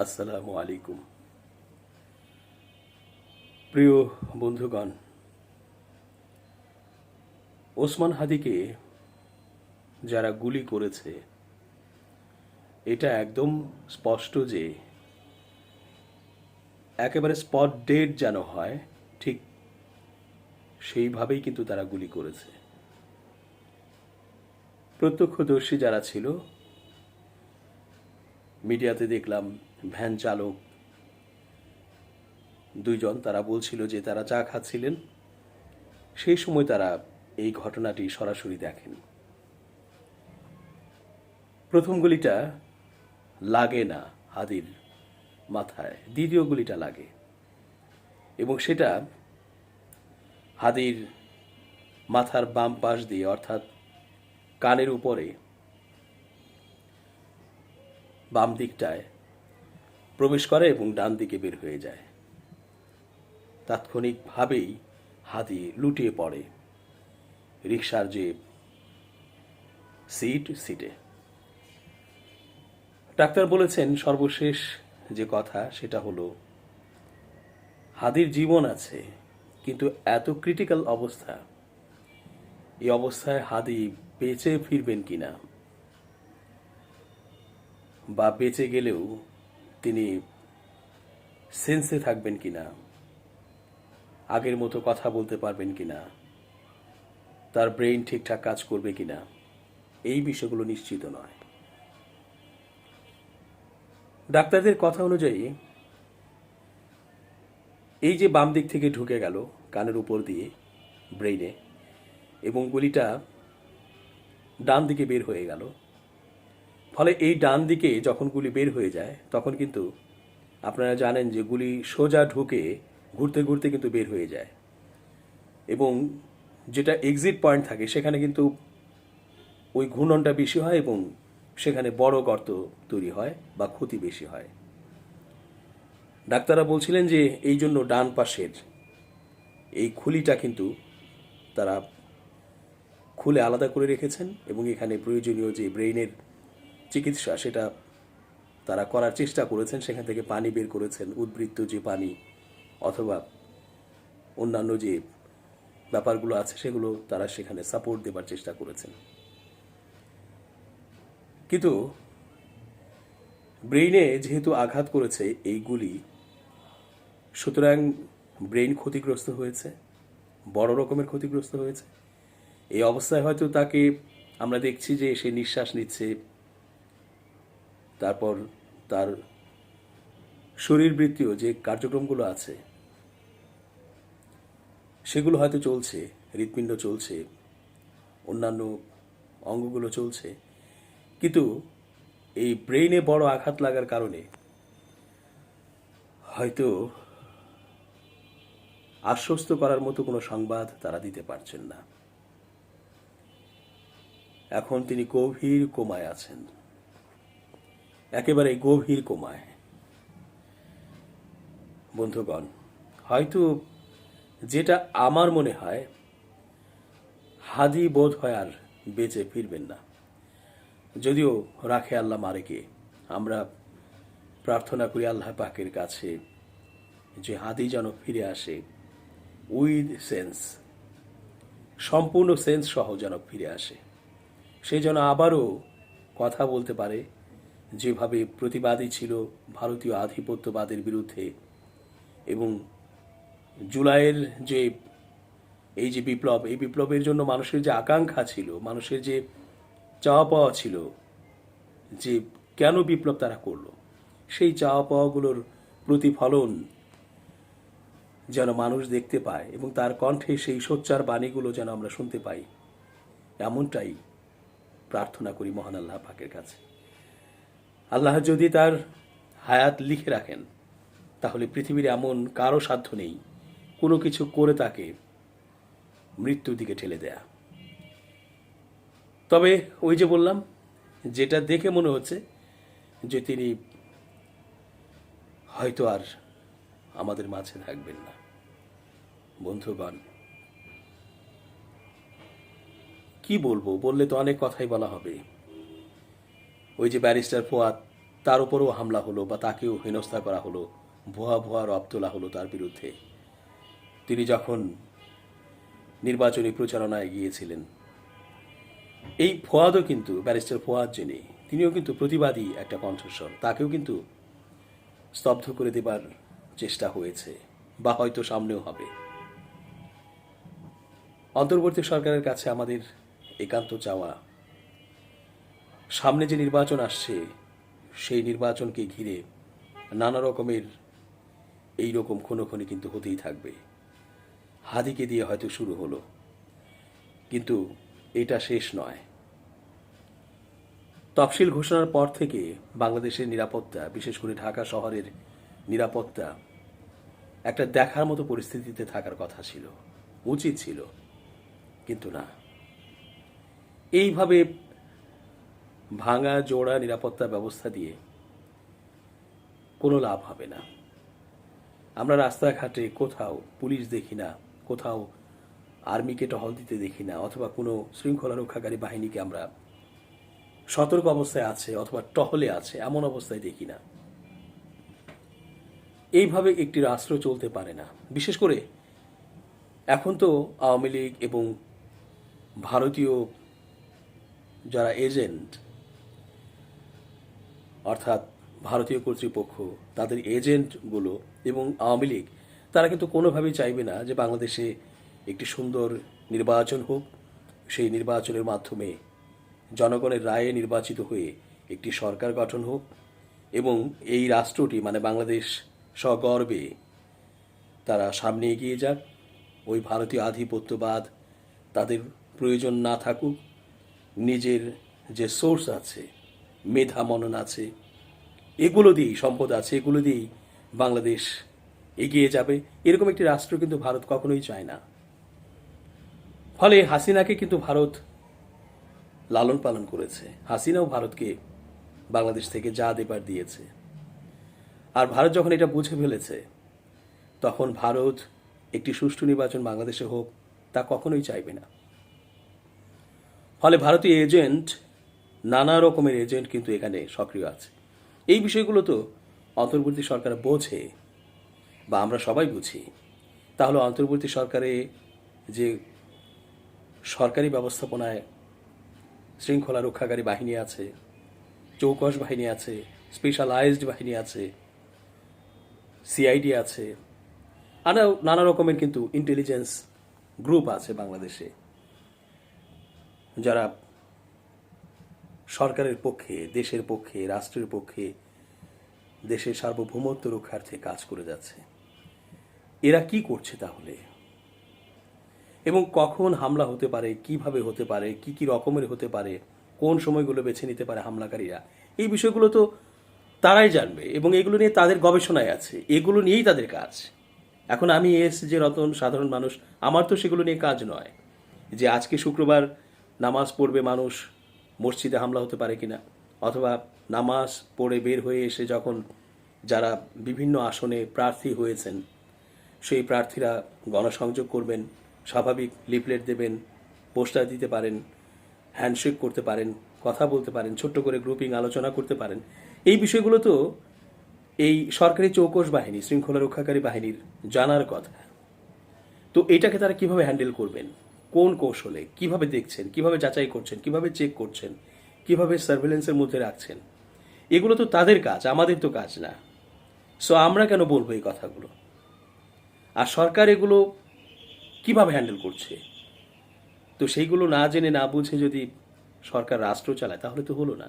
আসসালামু আলাইকুম। প্রিয় বন্ধুগণ, ওসমান হাদিকে যারা গুলি করেছে, এটা একদম স্পষ্ট যে একেবারে স্পট ডেট যেন হয়, ঠিক সেইভাবেই কিন্তু তারা গুলি করেছে। প্রত্যক্ষদর্শী যারা ছিল, মিডিয়াতে দেখলাম ভ্যান চালক। দুইজন তারা বলছিল যে তারা চা খাচ্ছিলেন। সেই সময় তারা এই ঘটনাটি সরাসরি দেখেন। প্রথম গুলিটা লাগে না হাদির মাথায়, দ্বিতীয় গুলিটা লাগে। এবং সেটা হাদির মাথার বাম পাশ দিয়ে, অর্থাৎ কানের উপরে, বাম দিকটায় প্রবেশ করে এবং ডান দিকে বের হয়ে যায়। তাৎক্ষণিকভাবেই হাতি লুটিয়ে পড়ে রিক্সার যে সিট, সিটে। ডাক্তার বলেছেন সর্বশেষ যে কথা সেটা হলো হাদির জীবন আছে, কিন্তু এত ক্রিটিক্যাল অবস্থা, এই অবস্থায় হাদি বেঁচে ফিরবেন কিনা? বা বেঁচে গেলেও তিনি সেন্সে থাকবেন কিনা? আগের মতো কথা বলতে পারবেন কিনা? তার ব্রেইন ঠিকঠাক কাজ করবে কিনা? এই বিষয়গুলো নিশ্চিত নয়। ডাক্তারদের কথা অনুযায়ী, এই যে বাম দিক থেকে ঢুকে গেল কানের উপর দিয়ে ব্রেইনে এবং গুলিটা ডান দিকে বের হয়ে গেল ফলে এই ডান দিকে যখন গুলি বের হয়ে যায়, তখন কিন্তু আপনারা জানেন যে গুলি সোজা ঢুকে ঘুরতে ঘুরতে কিন্তু বের হয়ে যায়। এবং যেটা এক্সিট পয়েন্ট থাকে, সেখানে কিন্তু ওই ঘূর্ণনটা বেশি হয় এবং সেখানে বড় গর্ত তৈরি হয় বা ক্ষতি বেশি হয়। ডাক্তাররা বলছিলেন যে এই জন্য ডান পাশের এই খুলিটা কিন্তু তারা খুলে আলাদা করে রেখেছেন এবং এখানে প্রয়োজনীয় যে ব্রেইনের চিকিৎসা সেটা তারা করার চেষ্টা করেছেন, সেখান থেকে পানি বের করেছেন, উদ্বৃত্ত যে পানি অথবা অন্যান্য যে ব্যাপারগুলো আছে সেগুলো তারা সেখানে সাপোর্ট দেবার চেষ্টা করেছেন। কিন্তু ব্রেইনে যেহেতু আঘাত করেছে এইগুলি সুতরাং ব্রেইন ক্ষতিগ্রস্ত হয়েছে, বড় রকমের ক্ষতিগ্রস্ত হয়েছে। এই অবস্থায় হয়তো তাকে আমরা দেখছি যে সে নিঃশ্বাস নিচ্ছে তারপর তার শরীরবৃত্তীয় যে কার্যক্রমগুলো আছে, সেগুলো হয়তো চলছে, হৃৎপিণ্ড চলছে, অন্যান্য অঙ্গগুলো চলছে, কিন্তু এই ব্রেইনে বড় আঘাত লাগার কারণে হয়তো আশ্বস্ত করার মতো কোনো সংবাদ তারা দিতে পারছেন না। এখন তিনি গভীর কোমায় আছেন। একেবারে গভীর কোমায়। বন্ধুগণ, হয়তো যেটা আমার মনে হয়, হাদি বোধ হয় আর বেঁচে ফিরবেন না। যদিও রাখে আল্লাহ মারেকে, আমরা প্রার্থনা করি আল্লাহ পাকের কাছে যে হাদি যেন ফিরে আসে, উইথ সেন্স, সম্পূর্ণ সেন্স সহ যেন ফিরে আসে। সে যেন আবারও কথা বলতে পারে যেভাবে প্রতিবাদী ছিল ভারতীয় আধিপত্যবাদের বিরুদ্ধে এবং জুলাইয়ের যে এই যে বিপ্লব, এই বিপ্লবের জন্য মানুষের যে আকাঙ্ক্ষা ছিল, মানুষের যে চাওয়া পাওয়া ছিল যে কেন বিপ্লব তারা করল, সেই চাওয়া পাওয়াগুলোর প্রতিফলন যেন মানুষ দেখতে পায় এবং তার কণ্ঠে সেই সোচ্চার বাণীগুলো যেন আমরা শুনতে পাই, এমনটাই প্রার্থনা করি মহান আল্লাহ পাকের কাছে। আল্লাহ যদি তার হায়াত লিখে রাখেন, তাহলে পৃথিবীর এমন কারও সাধ্য নেই কোনো কিছু করে তাকে মৃত্যুর দিকে ঠেলে দেয়া। তবে ওই যে বললাম, যেটা দেখে মনে হচ্ছে যে তিনি হয়তো আর আমাদের মাঝে থাকবেন না। বন্ধুগণ, কি বলব? বললে তো অনেক কথাই বলা হবে। ওই যে ব্যারিস্টার ফোয়াদ, তার উপরও হামলা হলো বা তাকেও হেনস্থা করা হলো, ভুয়া ভুয়া রব তোলা হলো তার বিরুদ্ধে। তিনি যখন নির্বাচনী প্রচারণায় গিয়েছিলেন, এই ফোয়াদও কিন্তু, ব্যারিস্টার ফোয়াদ যিনি, তিনিও কিন্তু প্রতিবাদী একটা কণ্ঠস্বর। তাকেও কিন্তু স্তব্ধ করে দেবার চেষ্টা হয়েছে, বা হয়তো সামনেও হবে। অন্তর্বর্তী সরকারের কাছে আমাদের একান্ত চাওয়া সামনে যে নির্বাচন আসছে, সেই নির্বাচনকে ঘিরে নানা রকমের এই রকম ক্ষণক্ষণে কিন্তু হতেই থাকবে। হাদিকে দিয়ে হয়তো শুরু হলো, কিন্তু এটা শেষ নয়। তফসিল ঘোষণার পর থেকে বাংলাদেশের নিরাপত্তা, বিশেষ করে ঢাকা শহরের নিরাপত্তা, একটা দেখার মতো পরিস্থিতিতে থাকার কথা ছিল, উচিত ছিল, কিন্তু না। এইভাবে ভাঙা, জোড়া নিরাপত্তা ব্যবস্থা দিয়ে কোনো লাভ হবে না। আমরা রাস্তাঘাটে কোথাও পুলিশ দেখি না, কোথাও আর্মিকে টহল দিতে দেখি না, অথবা কোনো শৃঙ্খলা রক্ষাকারী বাহিনীকে আমরা সতর্ক অবস্থায় আছে অথবা টহলে আছে, এমন অবস্থায় দেখি না। এইভাবে একটি রাষ্ট্র চলতে পারে না। বিশেষ করে এখন তো আওয়ামী লীগ এবং ভারতীয় যারা এজেন্ট অর্থাৎ ভারতীয় কর্তৃপক্ষ, তাদের এজেন্টগুলো এবং আওয়ামী লীগ, তারা কিন্তু কোনোভাবেই চাইবে না যে বাংলাদেশে একটি সুন্দর নির্বাচন হোক। সেই নির্বাচনের মাধ্যমে জনগণের রায়ে নির্বাচিত হয়ে একটি সরকার গঠন হোক এবং এই রাষ্ট্রটি মানে বাংলাদেশ সগর্বে তারা সামনে এগিয়ে যাক। ওই ভারতীয় আধিপত্যবাদ তাদের প্রয়োজন না থাকুক। নিজের যে সোর্স আছে মেধা মনন আছে, এগুলো দিয়েই, সম্পদ আছে, এগুলো দিয়েই বাংলাদেশ এগিয়ে যাবে। এরকম একটি রাষ্ট্র কিন্তু ভারত কখনোই চায় না। ফলে হাসিনাকে কিন্তু ভারত লালন পালন করেছে। হাসিনাও ভারতকে বাংলাদেশ থেকে যা দেবার দিয়েছে। আর ভারত যখন এটা বুঝে ফেলেছে, তখন ভারত একটি সুষ্ঠু নির্বাচন বাংলাদেশে হোক, তা কখনোই চাইবে না। ফলে ভারতীয় এজেন্ট নানা রকমের এজেন্ট কিন্তু এখানে সক্রিয় আছে। এই বিষয়গুলো তো অন্তর্বর্তী সরকার বোঝে বা আমরা সবাই বুঝি। তাহলে অন্তর্বর্তী সরকারে যে সরকারি ব্যবস্থাপনায় শৃঙ্খলা রক্ষাকারী বাহিনী আছে চৌকশ বাহিনী আছে স্পেশালাইজড বাহিনী আছে সিআইডি আছে আর নানা রকমের কিন্তু ইন্টেলিজেন্স গ্রুপ আছে বাংলাদেশে, যারা সরকারের পক্ষে, দেশের পক্ষে, রাষ্ট্রের পক্ষে দেশের সার্বভৌমত্ব রক্ষার্থে কাজ করে যাচ্ছে। এরা কি করছে তাহলে? এবং কখন হামলা হতে পারে, কীভাবে হতে পারে, কি কি রকমের হতে পারে, কোন সময়গুলো বেছে নিতে পারে হামলাকারীরা, এই বিষয়গুলো তো তারাই জানবে এবং এগুলো নিয়ে তাদের গবেষণায় আছে। এগুলো নিয়েই তাদের কাজ। এখন আমি এস যে রতন, সাধারণ মানুষ, আমার তো সেগুলো নিয়ে কাজ নয় যে আজকে শুক্রবার নামাজ পড়বে মানুষ মসজিদে হামলা হতে পারে কিনা, অথবা নামাজ পড়ে বের হয়ে এসে যখন যারা বিভিন্ন আসনে প্রার্থী হয়েছেন, সেই প্রার্থীরা গণসংযোগ করবেন, স্বাভাবিক লিফলেট দেবেন, পোস্টার দিতে পারেন, হ্যান্ডশেক করতে পারেন, কথা বলতে পারেন, ছোট্ট করে গ্রুপিং আলোচনা করতে পারেন। এই বিষয়গুলো তো এই সরকারি চৌকস বাহিনী, শৃঙ্খলা রক্ষাকারী বাহিনীর জানার কথা। তো এটাকে তারা কীভাবে হ্যান্ডেল করবেন? কোন কৌশলে, কীভাবে দেখছেন, কীভাবে যাচাই করছেন, কীভাবে চেক করছেন, কীভাবে সার্ভেলেন্সের মধ্যে রাখছেন? এগুলো তো তাদের কাজ, আমাদের তো কাজ না। সো আমরা কেন বলব এই কথাগুলো? আর সরকার এগুলো কীভাবে হ্যান্ডেল করছে? তো সেইগুলো না জেনে না বুঝে যদি সরকার রাষ্ট্র চালায়, তাহলে তো হলো না।